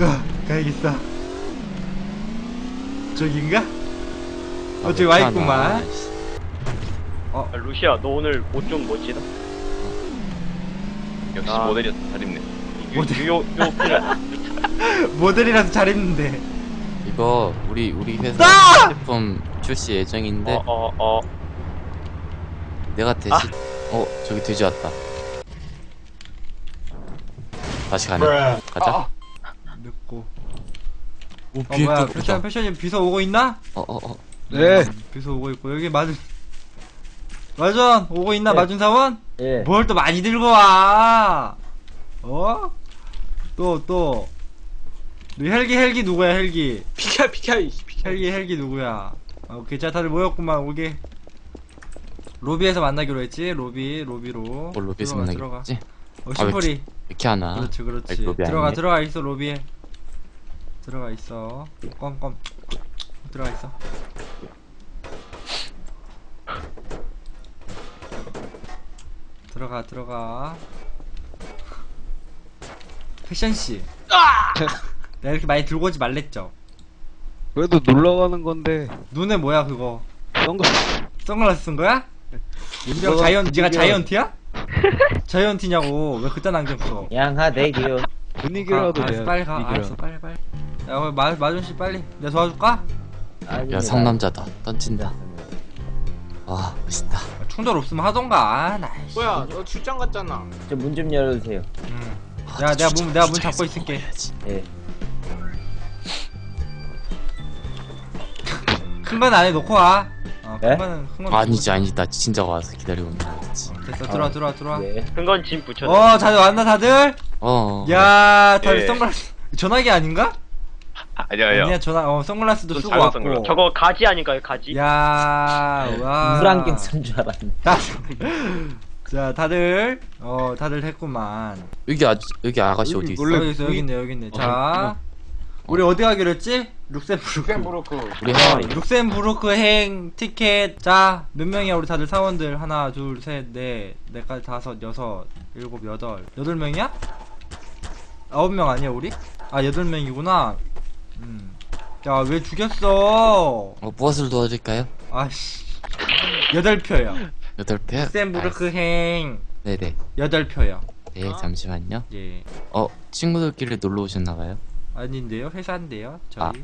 으아, 가야겠다. 저긴가? 어, 저기 와 있구만. 아, 루시아 너 오늘 옷 좀 멋지다 역시 아. 모델이었어 잘 입네 유- 모델. 유효 유효 모델이라서 잘했는데. 이거 우리 우리 회사 아! 제품 출시 예정인데 어어 어 내가 대신 어 저기 돼지 왔다. 다시 가네. 가자. 늦고. 오 어, 뭐야, 패션, 패션이 비서 오고 있나? 어어 어. 네. 비서 오고 있고, 여기 마준. 마준, 오고 있나, 네. 마준 사원? 예. 뭘 또 많이 들고 와? 어? 또, 또. 너 헬기, 헬기 누구야, 헬기? 비켜 비켜 이 비켜. 헬기, 헬기 누구야? 아, 오케이, 자, 다들 모였구만, 오게. 로비에서 만나기로 했지? 로비, 로비로. 뭘 로비에서 들어가, 들어가. 만나겠지? 어, 아, 왜 심플이. 이렇게 하나? 그렇지, 그렇지. 로비 들어가, 아니네. 들어가 있어, 로비에. 들어가 있어. 껌껌. 들어가 있어. 들어가, 들어가. 패션씨. 내가 이렇게 많이 들고 오지 말랬죠? 그래도 놀러 가는 건데. 눈에 뭐야, 그거? 선글라스. 선글라스 쓴 거야? 윤병 자이언, 니가 분위기가- 자이언티야? 자이언티냐고. 왜 그딴 안경 써? 양하대교 분위기라도 아, 알았어, 빨리 가. 분위기라도. 알았어, 빨리, 빨리. 야, 거기 마, 마준 씨 빨리. 내가 도와줄까? 야 상남자다. 던진다. 와 멋있다. 충돌 없으면 하던가. 아, 나. 씨. 뭐야 너 출장 갔잖아 저문 좀 열어주세요 음. 아, 야, 내가 문, 내가 문 잡고 있을게. 먹어야지. 예 큰건 안에 놓고 와. 어, 큰 네? 거는 큰 건. 아니지 아니지 나 진짜 와서 기다리고 있는 거지. 어, 됐어, 들어와, 들어와, 들어와. 예. 큰건 짐 붙여 어, 다들 왔나 다들? 어. 야, 다들 예. 선글라스. 전화기 아닌가? 아니야 아니야 아니야, 전화. 어, 선글라스도 좀 쓰고 작은 왔고. 선글라스. 저거 가지 아닌가요 가지? 야, 와. 물안경 쓴 줄 알았네 다, 자, 다들 어, 다들 했구만. 여기 아 여기 아가씨 여기 어디 있어? 여기 있어, 여기 있네, 여기 있네. 자, 우리 어디 가기로 했지? 룩셈부르크. 캠브로크 우리 어, 하와이. 룩셈부르크 행 티켓. 자, 몇 명이야? 우리 다들 사원들 하나, 둘, 셋, 넷, 넷까지 다섯, 여섯, 일곱, 여덟, 여덟 명이야? 아홉 명 아니야 우리? 아 여덟 명이구나. 음. 야, 왜 죽였어? 어 무엇을 도와드릴까요? 아씨. 여덟 표요. 여덟 배. 룩셈부르크 행 네네. 여덟 표요. 네 잠시만요. 예. 어 친구들끼리 놀러 오셨나봐요? 아닌데요? 회사인데요? 저희.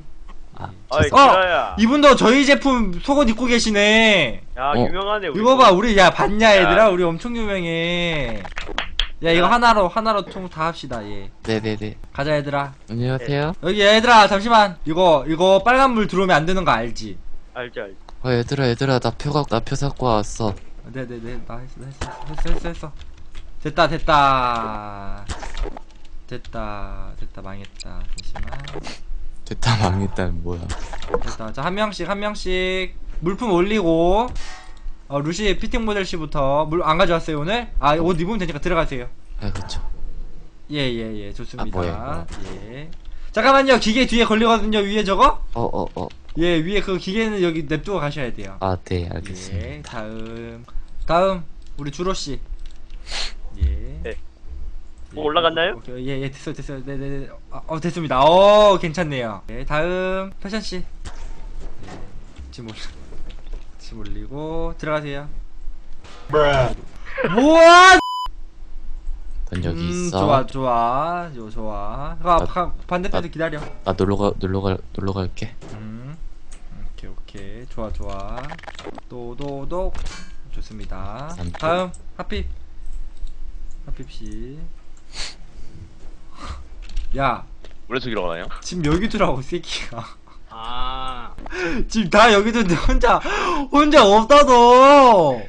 아 어이 죄송. 어! 기라야 이분도 저희 제품 속옷 입고 계시네. 야 어. 유명하네 우리 이거 봐, 우리 야 봤냐 야. 얘들아? 우리 엄청 유명해. 야 이거 야. 하나로 하나로 통다 합시다. 예. 네네네. 가자 얘들아. 안녕하세요. 여기 얘들아 잠시만. 이거 이거 빨간 물 들어오면 안 되는 거 알지? 알지 알지 어 얘들아 얘들아 나 표가 나 표 사고 왔어. 네네네 나 했어 했어 했어 했어 했어. 됐다 됐다. 됐다 됐다 망했다. 잠시만. 됐다 망했다는 뭐야? 됐다. 자, 한 명씩, 한 명씩. 물품 올리고. 어, 루시 피팅 모델 씨부터. 물 안 가져왔어요, 오늘? 아, 옷 입으면 되니까 들어가세요. 아 그렇죠. 예, 예, 예. 좋습니다. 아, 뭐야, 예. 잠깐만요. 기계 뒤에 걸리거든요, 위에 저거? 어 어 어. 예, 위에 그 기계는 여기 냅두고 가셔야 돼요. 아네 예, 알겠습니다. 다음. 다음, 우리 주로 씨. 예. 네. 뭐 올라갔나요? 오케이, 예, 예, 됐어요, 됐어요. 네 네 네. 어, 어, 됐습니다. 어, 괜찮네요. 예, 다음, 패션 씨. 예, 짐 올리, 짐 올리고, 들어가세요. 뭐야! 넌 여기 음, 있어. 좋아, 좋아. 요, 좋아. 가, 나- 가, 반대편에 나- 기다려. 나 놀러 가 놀러 갈 놀러 갈게. 음, 오케이, 오케이. 좋아, 좋아. 또, 또, 또. 좋습니다. 다음, 하핍. 하핍 씨. 야, 원래 저기로 가나요? 지금 여기 두라고, 새끼야. 아 지금 다 여기 두는데 혼자, 혼자 없다, 너!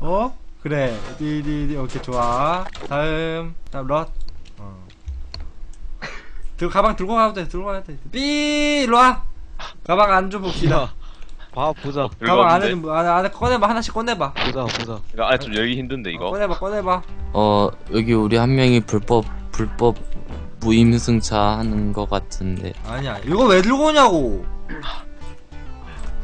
어? 그래. 디디디, 오케이, 좋아. 다음, 다음, 럿. 어. 들, 가방 들고 가도 돼, 들고 가도 돼. 삐! 일로 와! 가방 안 줘 봅시다. 봐 보자 별거 가방 안에? 좀, 안에, 안에 꺼내봐. 하나씩 꺼내봐. 보자 보자. 이거 안에 좀 열기 힘든데 이거 꺼내봐, 꺼내봐. 어 여기 우리 한 명이 불법 불법 무임승차 하는 거 같은데. 아니야. 이거 왜 들고 오냐고.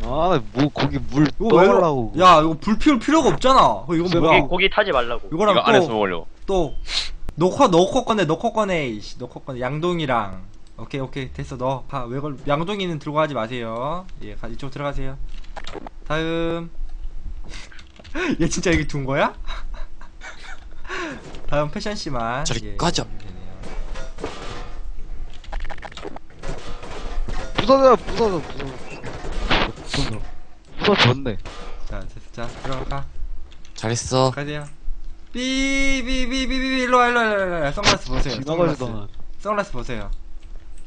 아, 뭐 거기 물 이거 왜? 떠달라고. 야 이거 불 피울 필요가 없잖아. 어, 저기 뭐야? 고기, 고기 타지 말라고. 이거랑 이거 안에서 또 먹으려고. 또 놓고 놓고 꺼내 놓고 꺼내 이씨 놓고 꺼내 양동이랑 오케이 오케이 됐어 넣어 가왜 걸 양동이는 들고 가지 마세요 예 가, 이쪽 들어가세요 다음 얘 진짜 여기 둔 거야? 다음 패션 씨만 저리 예, 꺼져. 부서져, 부서져, 부서져. 부서져. 부서졌네. 자자 들어가 잘했어. 가세요 삐삐삐삐삐 일로 와 일로 와 일로 와, 일로 와 선글라스 보세요 선글라스 지나가지도 선글라스 보세요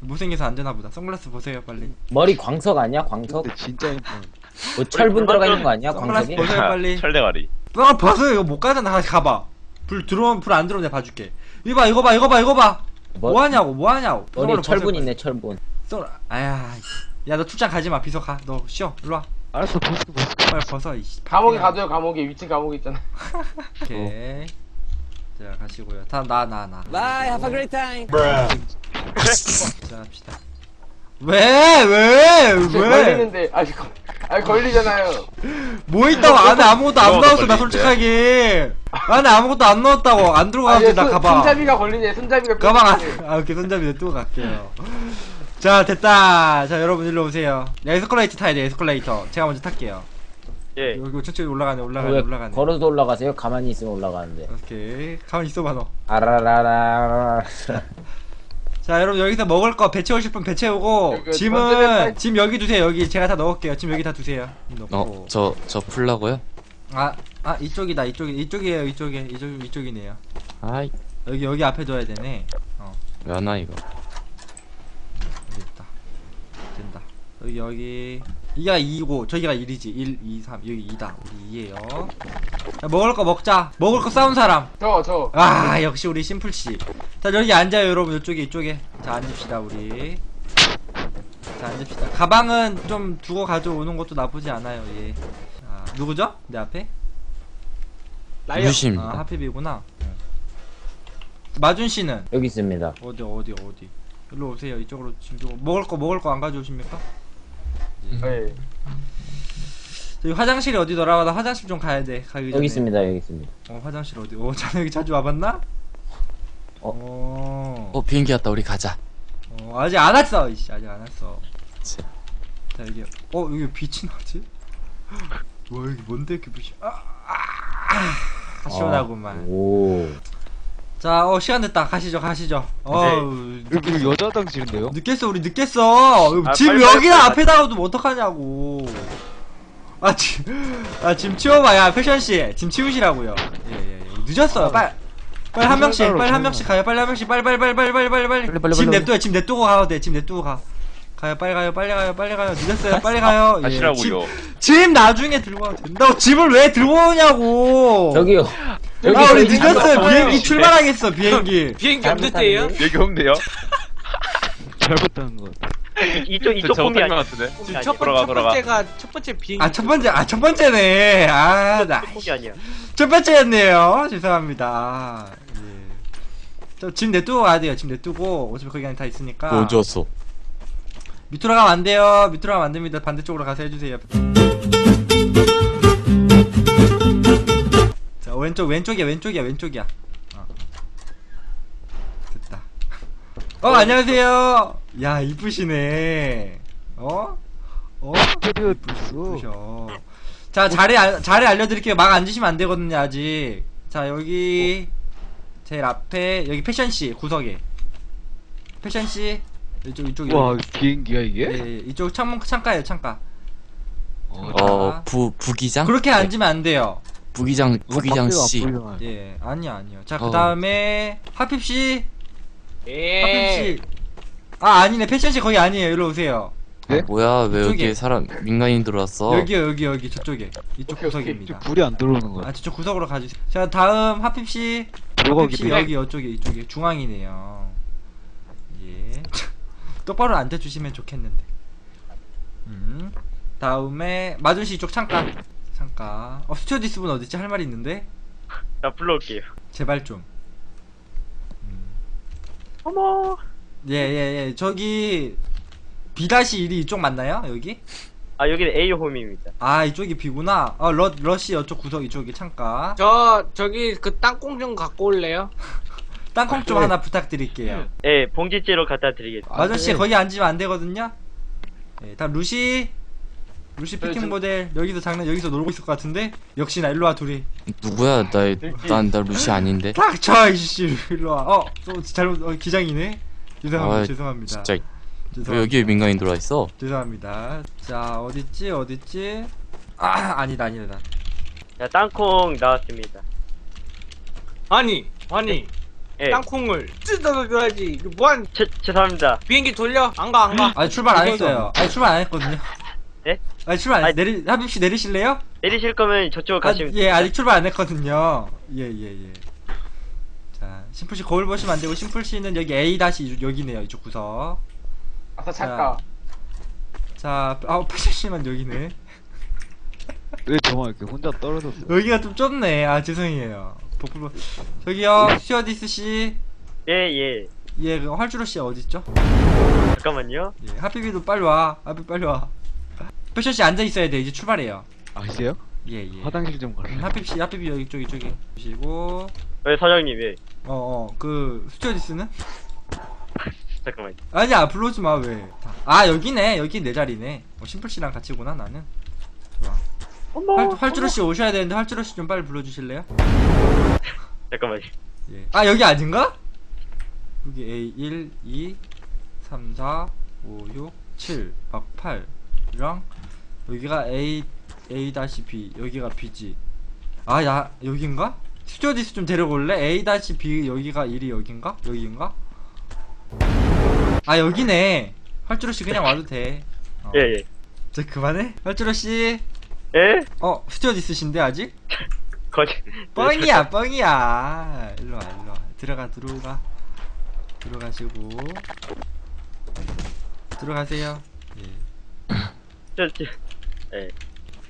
못생겨서 안 되나 보다 선글라스 보세요 빨리 머리 광석 아니야? 광석? 근데 진짜 예뻐. 뭐 철분 들어가 있는 거 아니야? 선글라스 광석이? 벗어요 빨리 철대가리. 아 벗어 이거 못 가잖아 다시 가봐 불 들어오면 불 안 들어오면 내가 봐줄게 이거 봐 이거 봐 이거 봐 이거 봐 머- 뭐하냐고 뭐 하냐고 머리 이걸로 철분 벗을 있네 철분. 써- 아야 야 너 출장 가지마. 비서 가너 쉬어. 일로와. 알았어, 벗을게, 벗을게. 빨리 벗어 이씨. 감옥에 가둬요 감옥에. 위층 감옥에 있잖아. 오케이. 자 가시고요. 다음 나 나나. Bye, have a great time. 자 합시다. 왜왜왜? 걸리는데? 아니 거, 아니 걸리잖아요. 뭐 있다고? 안에 아무것도 안 넣었어 나 걸리는데? 솔직하게. 안에 아무것도 안 넣었다고. 안 돼나 손- 가방 손잡이가 걸리네. 손잡이가 가방 안. 아, 오케이, 손잡이 냅두고 갈게요. 자, 됐다. 자, 여러분, 일로 오세요. 야, 에스컬레이터 타야 돼, 에스컬레이터. 제가 먼저 탈게요. 예. 여기 천천히 올라가네, 올라가네, 왜 올라가네. 걸어서 올라가세요? 가만히 있으면 올라가는데. 오케이. 가만히 있어봐, 너. 아라라라. 자, 여러분, 여기서 먹을 거, 배 채우실 분 배 채우고, 여기 짐은, 짐 여기 두세요, 여기. 제가 다 넣을게요. 짐 여기 다 두세요. 넣고. 어, 저, 저 풀라고요? 아, 아, 이쪽이다, 이쪽이, 이쪽이에요, 이쪽에. 이쪽, 이쪽이네요. 아이, 여기, 여기 앞에 둬야 되네. 어, 왜안 와, 이거? 여기 있다. 된다. 여기, 여기. 이가 2고, 저기가 1이지. 1, 2, 3. 여기 2다. 우리 2에요. 자, 먹을 거 먹자. 먹을 거 싸운 사람. 저 저. 아, 역시 우리 심플씨. 자, 여기 앉아요, 여러분. 이쪽에, 이쪽에. 자, 앉읍시다, 우리. 자, 앉읍시다. 가방은 좀 두고 가져오는 것도 나쁘지 않아요, 예. 자, 누구죠? 내 앞에? 유심입니다. 아, 하필이구나. 마준 씨는 여기 있습니다. 어디, 어디, 어디? 일로 오세요. 이쪽으로 지금 좀 먹을 거, 먹을 거 안 가져오십니까? 네. 저기 화장실이 어디더라? 나 화장실 좀 가야 돼. 가기 전에. 여기 있습니다. 여기 있습니다. 어, 화장실 어디? 어, 자네 여기 자주 와봤나? 어. 어. 어, 비행기 왔다, 우리 가자. 어, 아직 안 왔어. 이씨, 아직 안 왔어. 자, 자, 여기. 어, 여기 빛이 나지? 와, 여기 뭔데 이렇게 빛이? 아, 아, 시원하구만. 아, 오. 자, 어, 시간 됐다. 가시죠, 가시죠. 어, 여기 이거 여자 화장실인데요? 늦겠어, 우리 늦겠어. 아, 빨리, 여기나 빨리, 앞에다가 두면 어떡하냐고. 아, 짐, 아, 짐 치워봐. 야, 패션씨. 짐 치우시라고요. 예, 예, 예. 늦었어요. 빨리. 빨리 한 명씩, 빨리 한 명씩 가요. 빨리 한 명씩, 빨리, 빨리, 빨리, 빨리, 빨리, 빨리, 빨리. 빨리, 빨리, 짐 빨리. 냅둬요. 짐 냅두고 가도 돼. 짐 냅두고 가. 가요, 빨리 가요, 빨리 가요, 빨리 가요. 늦었어요. 빨리 가요. 예, 짐, 하시라고요. 짐 나중에 들고 와도 된다고. 짐을 왜 들고 오냐고. 저기요. 아, 여기 우리 저기 늦었어요. 비행기 출발하겠어, 비행기. 비행기 언제때예요? 여기 홍대요? 잘못한 것 같아. 이쪽 저 이쪽 폼이 아니야. 같은데? 지금. 첫, 번, 돌아가, 첫 돌아가. 번째가 첫 번째 비행기. 아, 첫 번째, 아, 첫 번째네. 아, 나. 폼이 아니야. 첫 번째였네요. 죄송합니다. 아, 예. 저짐 냅두고 가야 돼요. 짐 냅두고 어차피 거기 안에 다 있으니까. 뭐 언제 왔어? 밑으로 가면 안 돼요. 밑으로 가면 안 됩니다. 반대쪽으로 가서 해주세요. 왼쪽 왼쪽이야 왼쪽이야 왼쪽이야. 어. 됐다. 어 안녕하세요. 야 이쁘시네. 어? 어? 이쁘셔. 자 자리 알, 자리 알려드릴게요. 막 앉으시면 안 되거든요 아직. 자 여기 제일 앞에 여기 패션 씨 구석에. 패션 씨 이쪽 이쪽 와, 여기. 비행기야 이게? 예, 예, 이쪽 창문 창가예요 창가. 어, 어, 부, 부기장? 그렇게 앉으면 안 돼요. 부기장, 부기장 밖에가 안 씨. 예, 아니요 아니요. 자 어. 그 다음에 하핍 씨, 하핍 예. 씨. 아 아니네 패션 씨 거기 아니에요. 일로 오세요. 네? 뭐야, 왜 저기. 여기 사람, 민간인 들어왔어? 여기요 여기 여기 저쪽에 이쪽 오케이. 구석입니다. 불이 안 들어오는 거야. 아 저쪽 구석으로 가주세요. 자 다음 하핍 씨, 하핍 들어가기 씨. 여기 이쪽에 이쪽에 중앙이네요. 예. 똑바로 앉아 주시면 좋겠는데. 음. 다음에 마준 씨 이쪽 창가. 창가. 어 스튜어디스 분 어딨지? 할 말이 있는데. 나 불러올게요. 제발 좀. 어머. 예, 예, 예. 저기, B-1이 이쪽 맞나요? 여기? 아 여기는 A 홈입니다. 아 이쪽이 B구나 어 러, 러시 이쪽 구석 이쪽이 창가 저 저기 그 땅콩 좀 갖고 올래요? 땅콩 좀 하나 부탁드릴게요 예, 봉지째로 갖다 드리겠습니다. 마전씨 거기 앉으면 안 되거든요 네, 다음 루시 루시 피팅 모델 여기서 장난 여기서 놀고 있을 것 같은데 역시 나 일로와 둘이 누구야? 나난나 루시 아닌데. 닥쳐 이씨 일로와 어또 잘못 어, 기장이네 죄송합니다 아, 죄송합니다 진짜 왜 죄송합니다. 여기에 민간인 들어와 있어? 죄송합니다 자 어딨지 어딨지 아 아니다 아니다 자, 땅콩 나왔습니다. 아니 아니 예, 땅콩을 뜯어줘야지. 이거 뭐한 죄, 죄송합니다. 비행기 돌려? 안 가 안 가. 아니 출발 안 했어요 아니 출발 안 했거든요 예? 아니 출발 안 했... 아니, 내리 하빈 씨 내리실래요? 내리실 거면 저쪽으로 아, 가시면 예 아직 출발 안 했거든요 예 예 예 자 심플 씨 거울 보시면 안 되고 심플 씨는 여기 A 다시 여기네요 이쪽 구석 아까 잠깐. 자 아우 패션 씨만 여기네 왜 저만 이렇게 혼자 떨어졌어? 여기가 좀 좁네 아 죄송해요 복불 저기요 스튜어디스 씨 예, 예. 예, 그 활주로 씨 어딨죠? 잠깐만요. 예, 하피비도 빨리 와. 하피 빨리 와. 패션 씨 앉아 있어야 돼. 이제 출발해요. 아 이제요? 예, 예. 화장실 좀 가래. 음, 하피비 씨, 하피비 여기 쪽이 쪽이. 보시고 왜 사장님, 예. 어, 어. 그 스튜어디스는? 잠깐만요. 아니야, 불러오지 마. 왜? 다- 아, 여기네. 여기 내 자리네. 어, 심플 씨랑 같이구나, 나는. 좋아. 활, 활주로 씨 오셔야 되는데 활주로 씨 좀 빨리 불러 주실래요? 잠깐만요. 예. 아, 여기 아닌가? 여기 A 1 2 3 4 5 6 7 막 8이랑 여기가 A A 다시 B 여기가 B지. 아, 야, 여긴가? 스튜어디스 좀 데려올래? A 다시 B 여기가 1이 여긴가? 여기인가? 아, 여기네. 활주로 씨 그냥 와도 돼. 어. 예, 예. 자, 그만해. 활주로 씨. 예? 어, 스튜어디스신데 아직? 거짓. 뻥이야 뻥이야 일로와 일로와 들어가 들어가 들어가시고 들어가세요 예. 저, 저, 예.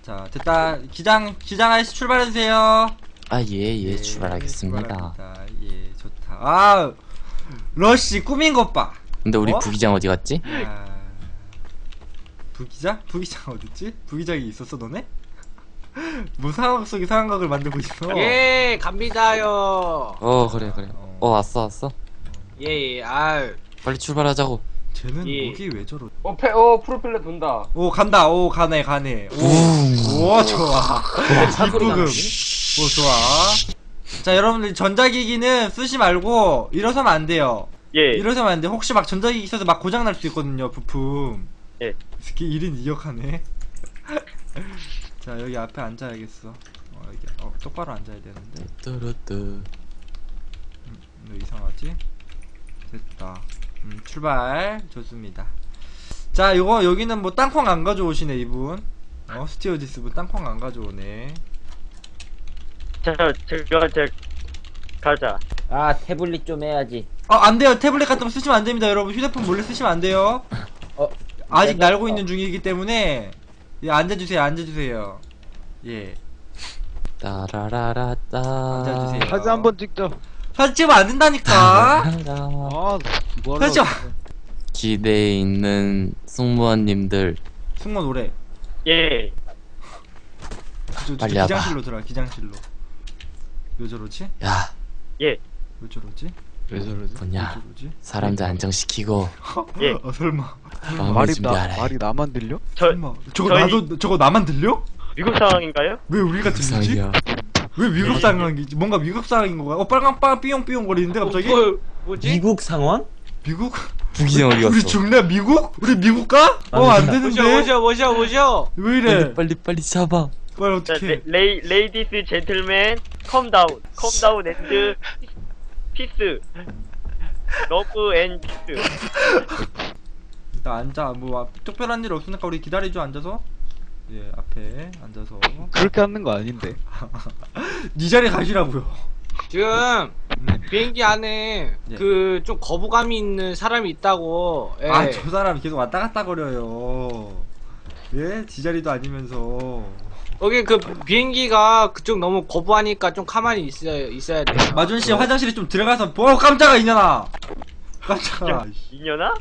자 됐다 기장 기장 아저씨 출발해주세요 아예예 출발하겠습니다. 출발합니다. 예 좋다 아 러쉬 꾸민 것 봐 근데 우리 어? 부기장 어디 갔지? 부기장? 부기장 어딨지? 부기장이 있었어 너네? 뭐 상황 속의 상황극을 만들고 있어 예 갑니다요. 어 그래 그래. 어 왔어 왔어. 예 예 아유. 빨리 출발하자고. 쟤는 예. 목이 왜 저러 어, 페, 어, 프로펠러 돈다. 오 간다 오 가네 가네 오, 오 좋아 뒷부금 오 좋아 자 여러분들 전자기기는 쓰지 말고 일어서면 안 돼요 예. 일어서면 안 돼 혹시 막 전자기기 있어서 막 고장 날 수 있거든요 부품 예. 스키 1인 2역하네 자 여기 앞에 앉아야겠어 어 여기 어 똑바로 앉아야 되는데 뚜루뚜. 왜 이상하지? 됐다. 음, 출발. 좋습니다. 자, 요거, 여기는 뭐 땅콩 안 가져오시네, 이분. 어, 스티어디스 분 땅콩 안 가져오네. 자, 제가, 제, 가자. 아, 태블릿 좀 해야지. 어, 안 돼요. 태블릿 같은 거 쓰시면 안 됩니다, 여러분. 휴대폰 몰래 쓰시면 안 돼요. 어, 아직 내가- 날고 있는 중이기 때문에, 예, 앉아주세요, 앉아주세요. 예. 따라라라따. 앉아주세요. 사진 한번 찍자. 사진 찍으면 안 된다니까? 아 사진 하려고. 찍 기대에 있는 승무원님들 승무원 오래. 예. 저, 저, 빨리 와봐. 기장실로 들어가, 기장실로. 왜 저러지? 야 예. 왜 저러지? 왜 저러지? 왜 뭐냐 저러지? 사람들 안정시키고 예. 어, 설마. 마음을 말이 나. 말이 나만 들려? 저, 설마. 저거 저희- 나도, 저거 나만 들려? 미국 상황인가요? 왜 우리가 들리지? 상이야. 왜 위급 상황이지? 뭔가 위급 상황인 거야? 어 빨강 빵 삐용삐용 거리는데 갑자기? 뭐, 뭐, 뭐지? 미국 상원? 미국? 부기장 어디 우리 갔어? 죽나 미국? 우리 미국 가? 어안 뭐죠 되는데? 뭐죠 뭐죠 뭐죠? 왜 빨리 이래? 빨리 빨리 잡아. 빨리 자, 어떻게? 레, 레이디스 젠틀맨, 컴 다운. 컴 다운 앤드, 피스. 러브 앤 피스. 일단 앉아. 뭐 아, 특별한 일 없으니까 우리 기다리죠 앉아서. 예 앞에 앉아서. 그렇게 하는 거 아닌데. 네 자리 가시라고요. 지금 음. 비행기 안에 예. 그 좀 거부감이 있는 사람이 있다고. 예. 아 저 사람 계속 왔다 갔다 거려요. 예? 지 자리도 아니면서. 거기 그 비행기가 그쪽 너무 거부하니까 좀 가만히 있어야 있어야 돼. 마준 씨 화장실에 좀 들어가서 뭐 깜짝아 이년아. 깜짝아. 이년아?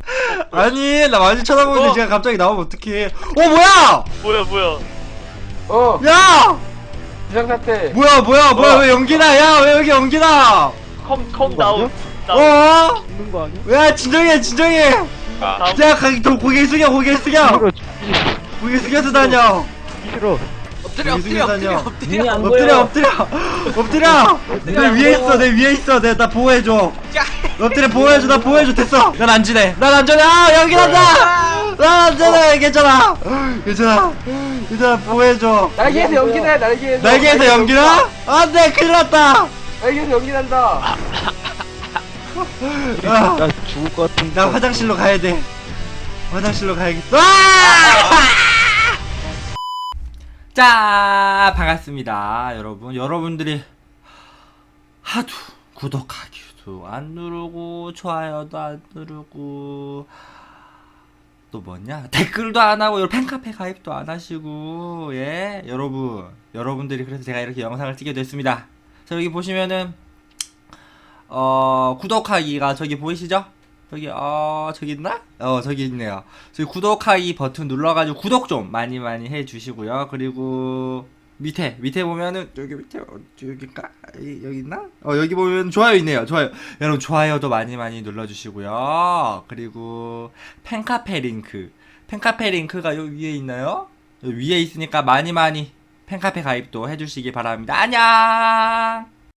아니 나 많이 쳐다보는데 어. 제가 갑자기 나오면 어떡해. 어 뭐야? 뭐야 뭐야 어 야! 비상사태 뭐야 뭐야 뭐야 어. 왜 연기나? 야 왜 여기 연기나? 컴 컴다운 어? 죽는 거 아니야? 야 진정해 진정해. 아, 다운 야 가, 더 고개 숙여 고개 숙여. 고개 숙여서 다녀. 싫어 엎드려 여기 엎드려. 엎드려 눈이 엎드려 안 엎드려 보여. 엎드려 엎드려. 내안 위에. 있어 내 위에 있어 내 나 보호해줘. 야. 엎드려 보호해줘 나 보호해줘 됐어. 난 안지네. 난 안전해. 아 연기 난다. 난 안전해 괜찮아. 괜찮아. 괜찮아 보호해줘. 날개에서 연기 나 날개에서 날개에서 연기나? 안돼 큰일 났다. 날개에서 연기 난다 아, 나 죽을 것 같은 나 화장실로 가야 돼. 화장실로 가야겠어. 아! 자, 반갑습니다, 여러분. 여러분들이 하도 구독하기도 안 누르고 좋아요도 안 누르고 또 뭐냐 댓글도 안 하고 팬카페 가입도 안 하시고 예 여러분 여러분들이 그래서 제가 이렇게 영상을 찍게 됐습니다. 자 여기 보시면은 어 구독하기가 저기 보이시죠? 저기 어 저기 있나? 어 저기 있네요. 저기 구독하기 버튼 눌러가지고 구독 좀 많이 많이 해주시고요. 그리고 밑에 밑에 보면은 여기 밑에 어, 여기가 여기 있나? 어 여기 보면 좋아요 있네요. 좋아요. 여러분 좋아요도 많이 많이 눌러주시고요. 그리고 팬카페 링크 팬카페 링크가 요 위에 있나요? 요 위에 있으니까 많이 많이 팬카페 가입도 해주시기 바랍니다. 안녕.